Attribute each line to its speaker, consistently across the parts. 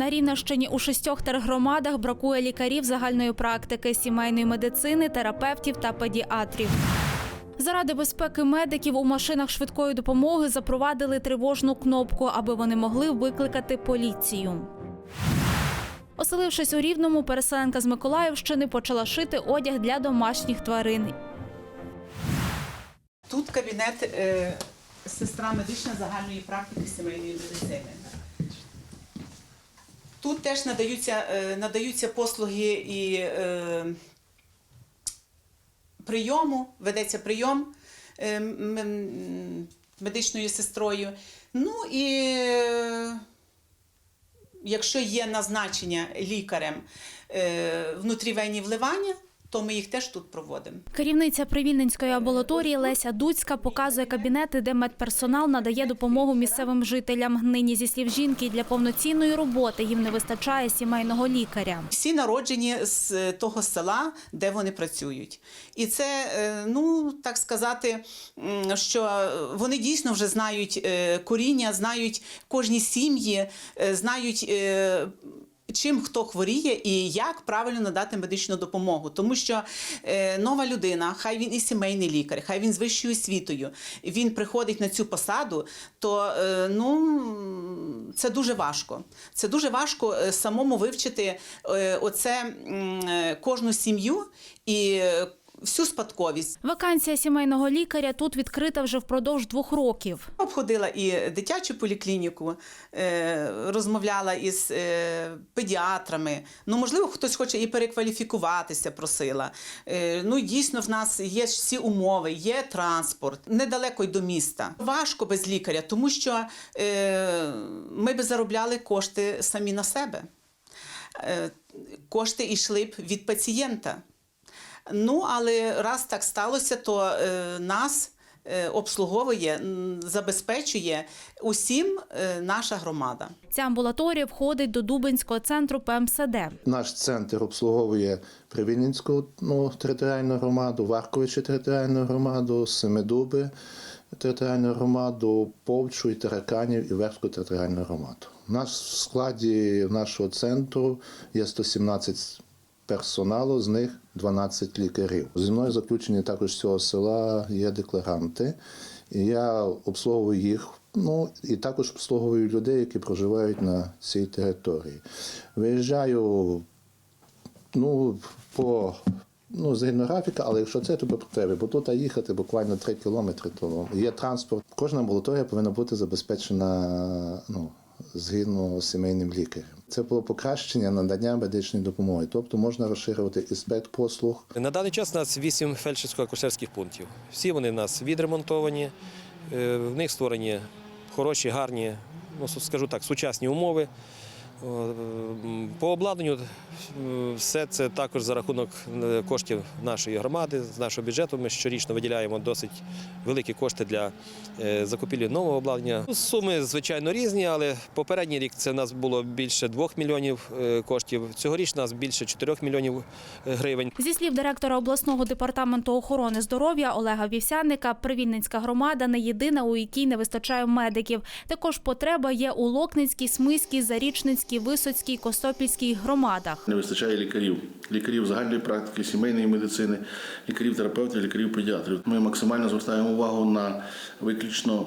Speaker 1: На Рівненщині у шістьох тергромадах бракує лікарів загальної практики, сімейної медицини, терапевтів та педіатрів. Заради безпеки медиків у машинах швидкої допомоги запровадили тривожну кнопку, аби вони могли викликати поліцію. Оселившись у Рівному, переселенка з Миколаївщини почала шити одяг для домашніх тварин.
Speaker 2: Тут кабінет е, сестра медична загальної практики сімейної медицини. Тут теж надаються, е, надаються послуги і е, прийому, ведеться прийом е, медичною сестрою. Ну і е, якщо є назначення лікарем е, внутрівенні вливання, то ми їх теж тут проводимо.
Speaker 1: Керівниця Привільненської амбулаторії Леся Дуцька показує кабінети, де медперсонал надає допомогу місцевим жителям. Нині, зі слів жінки, для повноцінної роботи їм не вистачає сімейного лікаря.
Speaker 2: Всі народжені з е, того села, де вони працюють. І це, е, ну так сказати, що вони дійсно вже знають е, коріння, знають кожні сім'ї, е, знають. Чим хто хворіє і як правильно надати медичну допомогу, тому що е, нова людина, хай він і сімейний лікар, хай він з вищою освітою, він приходить на цю посаду, то е, ну це дуже важко. Це дуже важко е, самому вивчити е, оце е, кожну сім'ю і е, всю спадковість.
Speaker 1: Вакансія сімейного лікаря тут відкрита вже впродовж двох років.
Speaker 2: Обходила і дитячу поліклініку, е, розмовляла із е, педіатрами. Ну, можливо, хтось хоче і перекваліфікуватися, просила. Е, ну, дійсно, в нас є всі умови, є транспорт, недалеко й до міста. Важко без лікаря, тому що ми би заробляли кошти самі на себе. Кошти йшли б від пацієнта. Ну, але раз так сталося, то е, нас е, обслуговує, забезпечує усім е, наша громада.
Speaker 1: Ця амбулаторія входить до Дубинського центру ПМСД.
Speaker 3: Наш центр обслуговує Привільненську ну, територіальну громаду, Варковичі територіальну громаду, Семидуби територіальну громаду, Повчу і Тараканів і Верську територіальну громаду. У нас в складі нашого центру є 117 персоналу, з них 12 лікарів. Зі мною заключені також з цього села є декларанти. І я обслуговую їх. Ну і також обслуговую людей, які проживають на цій території. Виїжджаю ну, по ну, згідно графіка, але якщо це, то по потребі, бо тут їхати буквально 3 кілометри, то є транспорт. Кожна амбулаторія повинна бути забезпечена ну, згідно з сімейним лікарем. Це було покращення надання медичної допомоги, тобто можна розширювати і спектр послуг.
Speaker 4: На даний час у нас 8 фельдшерсько-акушерських пунктів. Всі вони у нас відремонтовані, е, в них створені хороші, гарні, ну, скажу так, сучасні умови. М, По обладнанню е, все це також за рахунок е, коштів нашої громади, з нашого бюджету. Ми щорічно виділяємо досить великі кошти для е, закупівлі нового обладнання. Ну, Суми, звичайно, різні, але попередній рік це у нас було більше 2 мільйонів е, коштів. Цьогоріч у нас більше 4 мільйонів е, гривень.
Speaker 1: Зі слів директора обласного департаменту охорони здоров'я Олега Вівсяника, Привільненська громада не єдина, у якій не вистачає медиків. Також потреба є у Локницькій, Смиській, Зарічницькій, Висоцькій, Костопільській громадах.
Speaker 5: Не вистачає лікарів, лікарів загальної практики, сімейної медицини, лікарів терапевтів, лікарів педіатрів. Ми максимально звертаємо увагу на виключно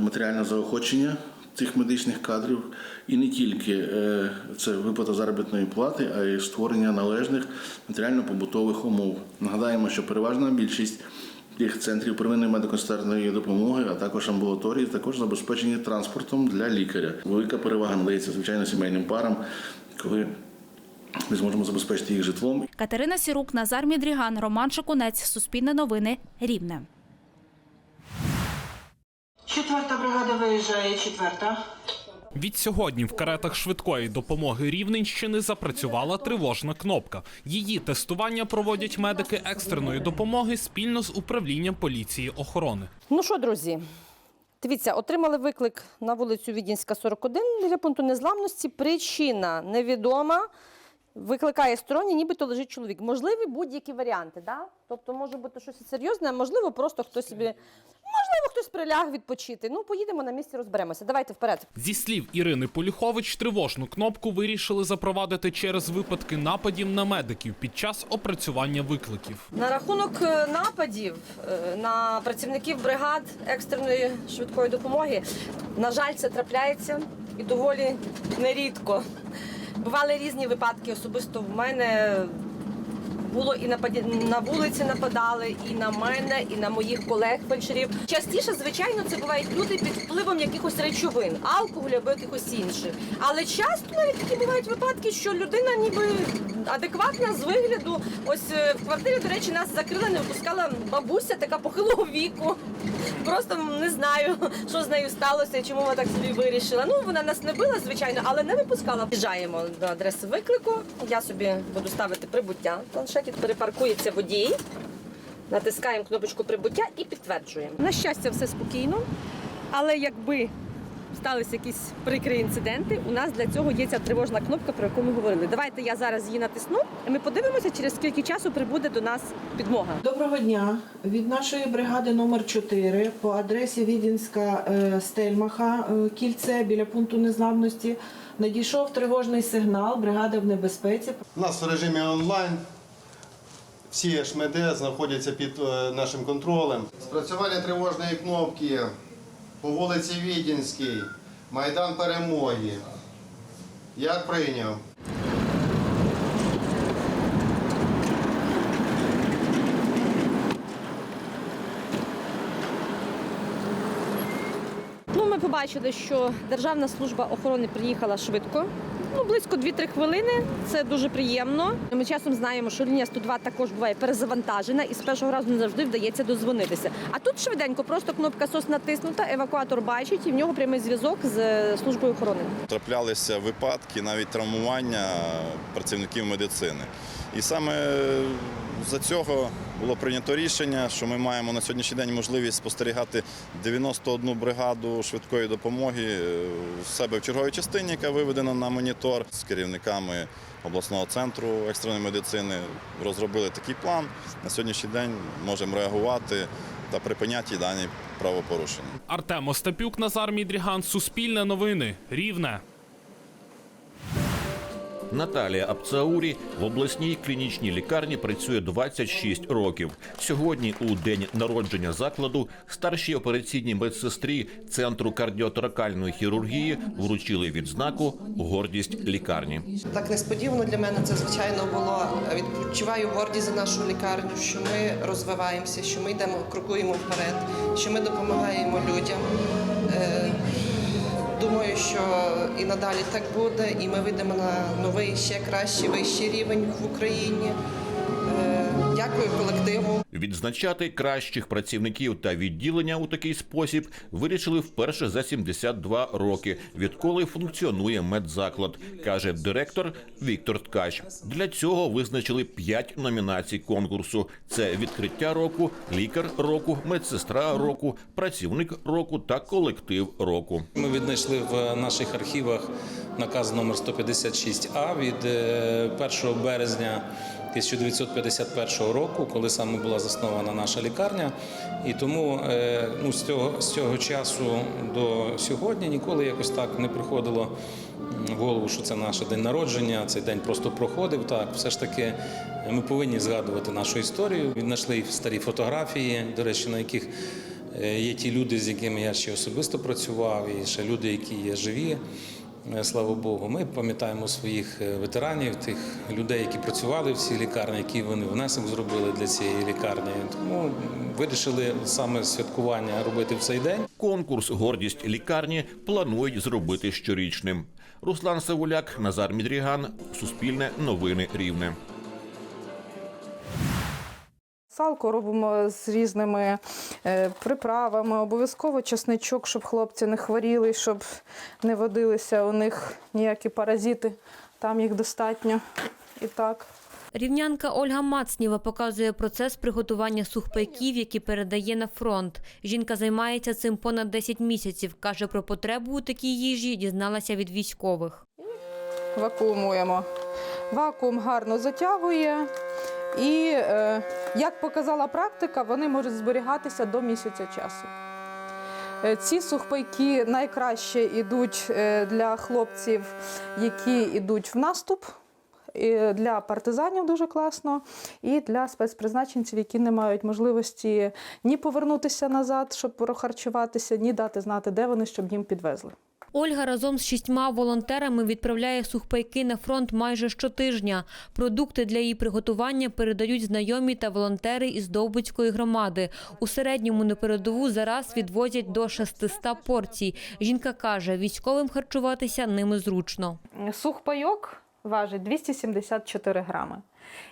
Speaker 5: матеріальне заохочення цих медичних кадрів, і не тільки е, це виплата заробітної плати, а й створення належних матеріально-побутових умов. Нагадаємо, що переважна більшість. Тих центрів первинної медико-санітарної допомоги, а також амбулаторії, також забезпечені транспортом для лікаря. Велика перевага надається звичайно сімейним парам, коли ми зможемо забезпечити їх житлом
Speaker 1: Катерина Сірук, Назар Мідріган, Роман Шакунець, Суспільне новини, Рівне.
Speaker 6: Четверта бригада виїжджає, четверта.
Speaker 7: Відсьогодні в каретах швидкої допомоги Рівненщини запрацювала тривожна кнопка. Її тестування проводять медики екстреної допомоги спільно з управлінням поліції охорони.
Speaker 8: Ну що, друзі, дивіться, отримали виклик на вулицю Відінська, 41 біля пункту незламності. Причина невідома. Викликає сторонній, нібито лежить чоловік. Можливі будь-які варіанти, да? Тобто може бути щось серйозне, а можливо, просто хтось собі. Можливо, хтось приляг відпочити. Ну, поїдемо на місці, розберемося. Давайте вперед.
Speaker 7: Зі слів Ірини Полюхович, тривожну кнопку вирішили запровадити через випадки нападів на медиків під час опрацювання викликів.
Speaker 8: На рахунок е, нападів е, на працівників бригад екстреної швидкої допомоги, на жаль, це трапляється і доволі нерідко. Бували різні випадки. Особисто в мене було і на вулиці нападали, і на мене, і на моїх колег фельдшерів. Частіше, звичайно, це бувають люди під впливом якихось речовин, алкоголю або якихось інших. Але часто навіть такі бувають випадки, що людина ніби адекватна з вигляду. Ось е, в квартирі, до речі, нас закрила, не випускала бабуся, така похилого віку. Просто не знаю, що з нею сталося, чому вона так собі вирішила. Ну, вона нас не била, звичайно, але не випускала. Їжджаємо до адреси виклику. Я собі буду ставити прибуття в планшеті. Перепаркується водій. Натискаємо кнопочку прибуття і підтверджуємо. На щастя, все спокійно, але якби сталися якісь прикрі інциденти, у нас для цього є ця тривожна кнопка, про яку ми говорили. Давайте я зараз її натисну, і ми подивимося, через скільки часу прибуде до нас підмога.
Speaker 6: Доброго дня. Від нашої бригади номер 4 по адресі Відінська е, Стельмаха, е, кільце біля пункту незламності. Надійшов тривожний сигнал, бригада в небезпеці.
Speaker 9: У нас в режимі онлайн. Всі ШМД знаходяться під е, нашим контролем. Спрацювання тривожної кнопки по вулиці Відінській, Майдан Перемоги. Як прийняв?
Speaker 8: Ну, ми побачили, що Державна служба охорони приїхала швидко. Ну, близько 2-3 хвилини. Це дуже приємно. Ми часом знаємо, що лінія 102 також буває перезавантажена і з першого разу не завжди вдається дозвонитися. А тут швиденько, просто кнопка СОС натиснута, евакуатор бачить і в нього прямий зв'язок з е, службою охорони.
Speaker 10: Траплялися випадки, навіть травмування працівників медицини. І саме за цього було прийнято рішення, що ми маємо на сьогоднішній день можливість спостерігати 91 бригаду швидкої допомоги е, в себе в черговій частині, яка виведена на монітор з керівниками обласного центру екстреної медицини. Розробили такий план. На сьогоднішній день можемо реагувати та припиняти дані правопорушення.
Speaker 7: Артем Остапюк, Назар Мідріган, Суспільне новини, Рівне.
Speaker 11: Наталія Апцаурі в обласній клінічній лікарні працює 26 років. Сьогодні, у день народження закладу, старшій операційній медсестрі центру кардіоторакальної хірургії вручили відзнаку Гордість лікарні.
Speaker 12: Так несподівано для мене це звичайно було. Відчуваю гордість за нашу лікарню, що ми розвиваємося, що ми йдемо, крокуємо вперед, що ми допомагаємо людям. Думаю, що і надалі так буде, і ми вийдемо на новий, ще кращий, вищий рівень в Україні. Е, Дякую колективу.
Speaker 11: Відзначати кращих працівників та відділення у такий спосіб вирішили вперше за 72 роки, відколи функціонує медзаклад, каже директор Віктор Ткач. Для цього визначили п'ять номінацій конкурсу: це відкриття року, лікар року, медсестра року, працівник року та колектив року.
Speaker 13: Ми віднайшли в наших архівах наказ номер 156А від е, 1 березня 1951 року, коли саме була заснована наша лікарня. І тому е, ну, з, цього, з цього часу до сьогодні ніколи якось так не приходило в голову, що це наш день народження, цей день просто проходив. Так, все ж таки ми повинні згадувати нашу історію. Віднайшли старі фотографії, до речі, на яких Е, Є ті люди, з якими я ще особисто працював, і ще люди, які є живі. Е, Слава Богу, ми пам'ятаємо своїх е, ветеранів, тих людей, які працювали в цій лікарні, які вони внесок зробили для цієї лікарні. Тому вирішили саме святкування робити в цей день.
Speaker 11: Конкурс Гордість лікарні планують зробити щорічним. Руслан Савуляк, Назар Мідріган, Суспільне новини Рівне.
Speaker 14: Салко робимо з різними е, приправами, обов'язково чесничок, щоб хлопці не хворіли, щоб не водилися у них ніякі паразити. Там їх достатньо. І так.
Speaker 15: Рівнянка Ольга Мацніва показує процес приготування сухпайків, які передає на фронт. Жінка займається цим понад 10 місяців. Каже, про потребу у такій їжі дізналася від військових.
Speaker 14: Вакуумуємо. Вакуум гарно затягує. І, е, як показала практика, вони можуть зберігатися до місяця часу. Е, Ці сухпайки найкраще йдуть е, для хлопців, які йдуть в наступ. І Для партизанів дуже класно, і для спецпризначенців, які не мають можливості ні повернутися назад, щоб прохарчуватися, ні дати знати, де вони, щоб їм підвезли.
Speaker 15: Ольга разом з шістьма волонтерами відправляє сухпайки на фронт майже щотижня. Продукти для її приготування передають знайомі та волонтери із Довбицької громади. У середньому на передову зараз відвозять до 600 порцій. Жінка каже, військовим харчуватися ними зручно.
Speaker 14: Сухпайок важить 274 грами.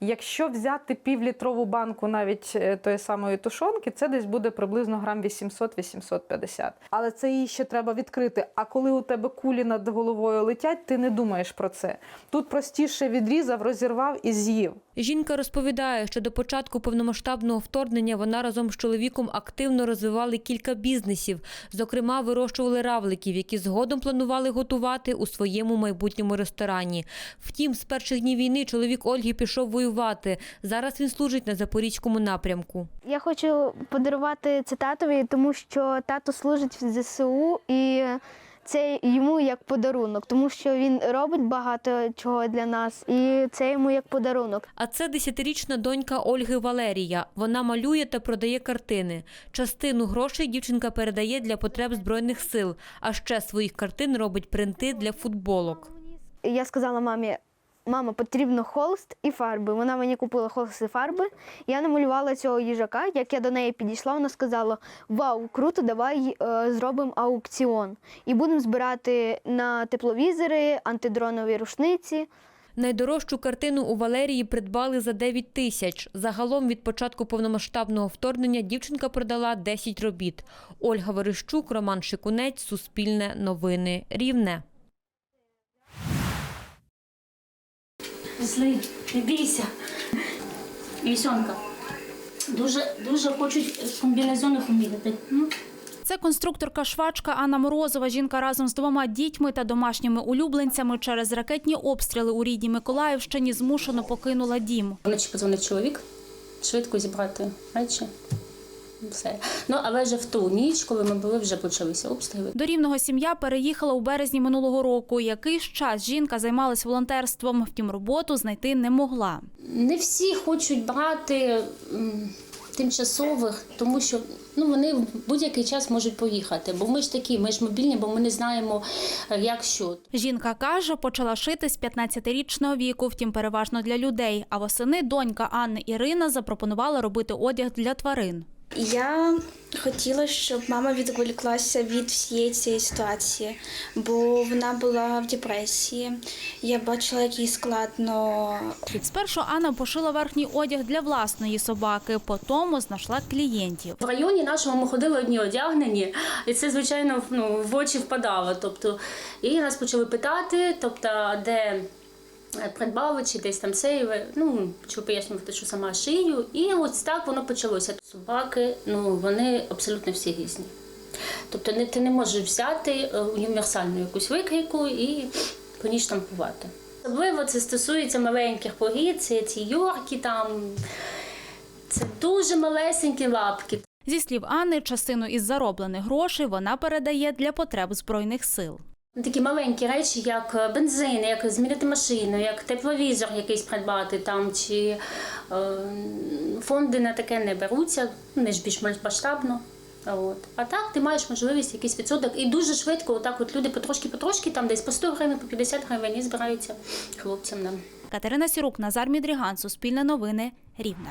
Speaker 14: Якщо взяти півлітрову банку навіть е, тої самої тушонки, це десь буде приблизно грам 800-850. Але це її ще треба відкрити. А коли у тебе кулі над головою летять, ти не думаєш про це. Тут простіше відрізав, розірвав і з'їв.
Speaker 15: Жінка розповідає, що до початку повномасштабного вторгнення вона разом з чоловіком активно розвивали кілька бізнесів. Зокрема, вирощували равликів, які згодом планували готувати у своєму майбутньому ресторані. Втім, з перших днів війни чоловік Ольги пішов воювати. Зараз він служить на запорізькому напрямку.
Speaker 16: Я хочу подарувати це татові, тому що тато служить в ЗСУ і це йому як подарунок, тому що він робить багато чого для нас, і це йому як подарунок.
Speaker 15: А це десятирічна донька Ольги Валерія. Вона малює та продає картини. Частину грошей дівчинка передає для потреб збройних сил. А ще своїх картин робить принти для футболок.
Speaker 16: Я сказала мамі. Мама, потрібно холст і фарби. Вона мені купила холст і фарби. Я намалювала цього їжака. Як я до неї підійшла, вона сказала: Вау, круто, давай е, зробимо аукціон і будемо збирати на тепловізори, антидронові рушниці.
Speaker 15: Найдорожчу картину у Валерії придбали за 9 тисяч. Загалом від початку повномасштабного вторгнення дівчинка продала 10 робіт. Ольга Верещук, Роман Шикунець, Суспільне новини. Рівне.
Speaker 17: Зли, не бійся. Вісьонка. Дуже, дуже хочуть комбінезони поміряти. Ну,
Speaker 1: Це конструкторка швачка Анна Морозова. Жінка разом з двома дітьми та домашніми улюбленцями через ракетні обстріли у рідній Миколаївщині змушено покинула дім.
Speaker 17: Вночі подзвонив чоловік, швидко зібрати речі. Все. Ну, але вже в ту ніч, коли ми були, вже почалися обстріли.
Speaker 1: До рівного сім'я переїхала у березні минулого року. Якийсь час жінка займалась волонтерством, втім роботу знайти не могла.
Speaker 17: Не всі хочуть брати тимчасових, тому що ну, вони в будь-який час можуть поїхати. Бо ми ж такі, ми ж мобільні, бо ми не знаємо, е, як що.
Speaker 1: Жінка каже, почала шити з 15-річного віку, втім переважно для людей. А восени донька Анни Ірина запропонувала робити одяг для тварин.
Speaker 18: Я хотіла, щоб мама відволіклася від всієї цієї ситуації, бо вона була в депресії. Я бачила, як їй складно.
Speaker 1: Спершу Анна пошила верхній одяг для власної собаки, потім знайшла клієнтів.
Speaker 17: В районі нашому ми ходили одні одягнені, і це, звичайно, ну, в очі впадало. Тобто, і нас почали питати, тобто, де придбали, чи десь там сейви. Ну, почали пояснювати, що сама шию. І ось так воно почалося. Собаки, ну, вони абсолютно всі різні. Тобто не, ти не можеш взяти е, універсальну якусь викрійку і по ній штампувати. Особливо це стосується маленьких порід, це ці йорки там. Це дуже малесенькі лапки.
Speaker 1: Зі слів Анни, частину із зароблених грошей вона передає для потреб збройних сил.
Speaker 17: Такі маленькі речі, як бензин, як змінити машину, як тепловізор якийсь придбати там, чи е, фонди на таке не беруться, вони ж більш масштабно. От. А так ти маєш можливість якийсь відсоток. І дуже швидко, отак от люди потрошки-потрошки, там десь по 100 гривень, по 50 гривень і збираються хлопцям нам.
Speaker 1: Катерина Сірук, Назар Мідріган, Суспільне новини, Рівне.